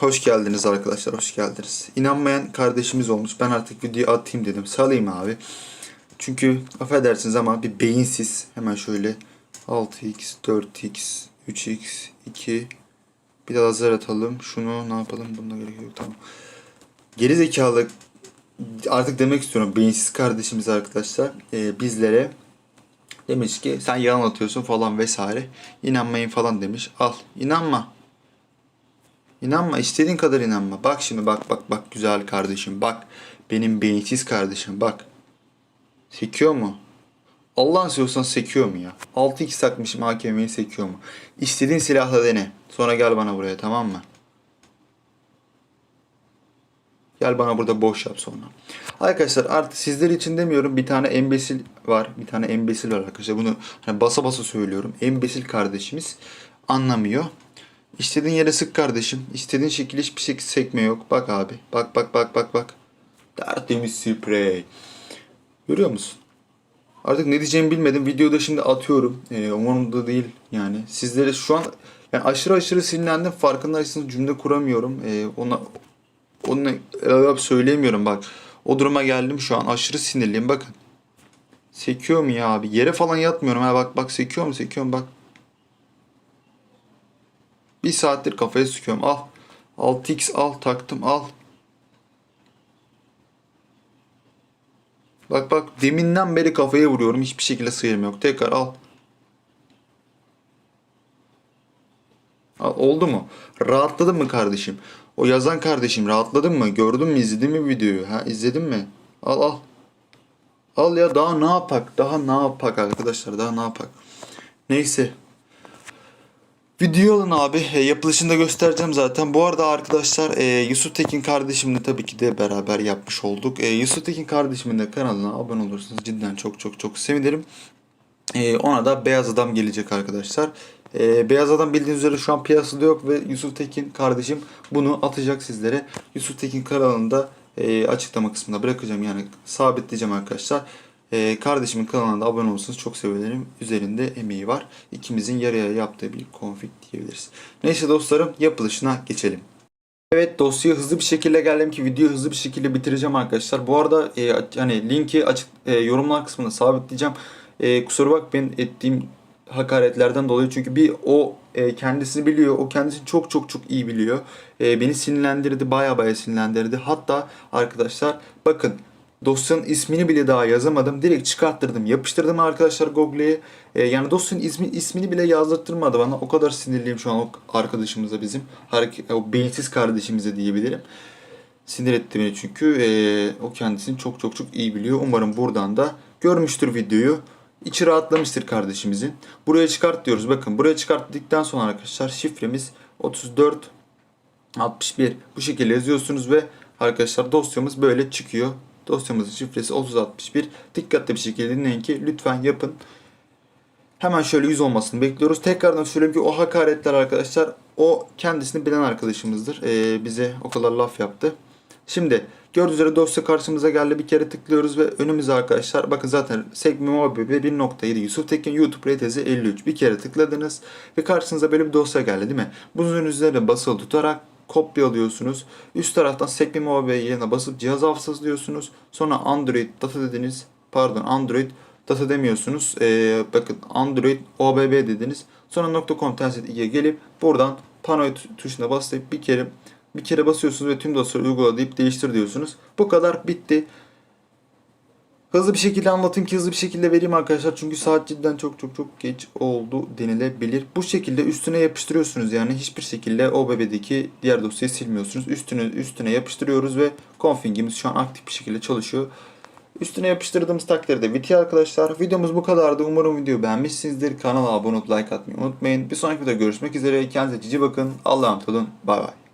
Hoş geldiniz arkadaşlar. Hoş geldiniz. İnanmayan kardeşimiz olmuş. Ben artık videoyu atayım dedim. Salayım abi. Çünkü affedersiniz ama bir beyinsiz. Hemen şöyle 6x, 4x, 3x, 2 bir de lazer atalım. Şunu ne yapalım? Bunda gerek yok. Tamam. Geri zekalı artık demek istiyorum. Beyinsiz kardeşimiz arkadaşlar. e, bizlere demiş ki sen yalan atıyorsun falan vesaire. İnanmayın falan demiş. Al. inanma. İnanma istediğin kadar inanma. Bak şimdi bak bak bak güzel kardeşim bak. Benim beyinsiz kardeşim bak. Sekiyor mu? Allah'ın seviyorsan sekiyor mu ya? 6x takmışım AKM'yi sekiyor mu? İstediğin silahla dene. Sonra gel bana buraya tamam mı? Gel bana burada boş yap sonra. Arkadaşlar artık sizler için demiyorum bir tane embesil var. Bir tane embesil var arkadaşlar. Bunu hani basa basa söylüyorum. Embesil kardeşimiz anlamıyor. İstediğin yere sık kardeşim. İstediğin şekilde hiçbir şekilde sekme yok. Bak abi. Bak bak bak bak bak. Tertemiz sprey. Görüyor musun? Artık ne diyeceğimi bilmedim. Videoda şimdi atıyorum. Ee, umurumda değil yani. Sizlere şu an yani aşırı aşırı sinirlendim. Farkındaysanız cümle kuramıyorum. Ee, ona onu söyleyemiyorum bak. O duruma geldim şu an. Aşırı sinirliyim bakın. Sekiyor ya abi? Yere falan yatmıyorum. Ha bak bak? Sekiyor mu? Bak. Bir saattir kafaya sıkıyorum. Al. 6x al taktım al. Bak bak deminden beri kafaya vuruyorum. Hiçbir şekilde sıyırma yok. Tekrar al. Al, Oldu mu? Rahatladın mı kardeşim? O yazan kardeşim rahatladın mı? Gördün mü? İzledin mi videoyu? Ha izledin mi? Al al. Al ya daha ne yapak? Daha ne yapak arkadaşlar? Daha ne yapak? Neyse. Video alın abi. E, yapılışını da göstereceğim zaten. Bu arada arkadaşlar e, Yusuf Tekin kardeşimle tabii ki de beraber yapmış olduk. E, Yusuf Tekin kardeşimin de kanalına abone olursanız cidden çok çok çok sevinirim. E, ona da Beyaz Adam gelecek arkadaşlar. E, Beyaz Adam bildiğiniz üzere şu an piyasada yok ve Yusuf Tekin kardeşim bunu atacak sizlere. Yusuf Tekin kanalında e, açıklama kısmında bırakacağım yani sabitleyeceğim arkadaşlar. E, kardeşimin kanalına da abone olursanız çok sevinirim. Üzerinde emeği var. İkimizin yarıya yaptığı bir konfig diyebiliriz. Neyse dostlarım yapılışına geçelim. Evet dosyaya hızlı bir şekilde geldim ki videoyu hızlı bir şekilde bitireceğim arkadaşlar. Bu arada e, hani linki açık e, yorumlar kısmına sabitleyeceğim. E, kusura bakmayın ettiğim hakaretlerden dolayı çünkü bir o e, kendisini biliyor. O kendisini çok çok çok iyi biliyor. E, beni sinirlendirdi. Baya baya sinirlendirdi. Hatta arkadaşlar bakın dosyanın ismini bile daha yazamadım. Direkt çıkarttırdım. Yapıştırdım arkadaşlar Google'ye. E, yani dosyanın ismi, ismini bile yazdırtmadı bana. O kadar sinirliyim şu an o arkadaşımıza bizim. O beyinsiz kardeşimize diyebilirim. Sinir etti beni çünkü. E, o kendisini çok çok çok iyi biliyor. Umarım buradan da görmüştür videoyu. İçi rahatlamıştır kardeşimizin. Buraya çıkart diyoruz. Bakın buraya çıkart dedikten sonra arkadaşlar şifremiz 34 61 bu şekilde yazıyorsunuz ve arkadaşlar dosyamız böyle çıkıyor. Dosyamızın şifresi 3061. Dikkatli bir şekilde dinleyin ki lütfen yapın. Hemen şöyle yüz olmasını bekliyoruz. Tekrardan söyleyeyim ki o hakaretler arkadaşlar o kendisini bilen arkadaşımızdır. Ee, bize o kadar laf yaptı. Şimdi gördüğünüz üzere dosya karşımıza geldi. Bir kere tıklıyoruz ve önümüze arkadaşlar bakın zaten Segmi Mobile 1.7 Yusuf Tekin YouTube RTZ 53 bir kere tıkladınız ve karşınıza böyle bir dosya geldi değil mi? Bunun üzerine basılı tutarak kopyalıyorsunuz. Üst taraftan Segmi Mobile yerine basıp cihaz hafızası diyorsunuz. Sonra Android data dediniz. Pardon Android data demiyorsunuz. Ee, bakın Android OBB dediniz. Sonra .com tersit gelip buradan panoya tuşuna basıp bir kere bir kere basıyorsunuz ve tüm dosyaları uygula deyip değiştir diyorsunuz. Bu kadar bitti. Hızlı bir şekilde anlatayım ki hızlı bir şekilde vereyim arkadaşlar. Çünkü saat cidden çok çok çok geç oldu denilebilir. Bu şekilde üstüne yapıştırıyorsunuz yani hiçbir şekilde o bebedeki diğer dosyayı silmiyorsunuz. Üstüne üstüne yapıştırıyoruz ve config'imiz şu an aktif bir şekilde çalışıyor. Üstüne yapıştırdığımız takdirde bitiyor arkadaşlar. Videomuz bu kadardı. Umarım videoyu beğenmişsinizdir. Kanala abone olup like atmayı unutmayın. Bir sonraki videoda görüşmek üzere. Kendinize cici bakın. Allah'a emanet olun. Bay bay.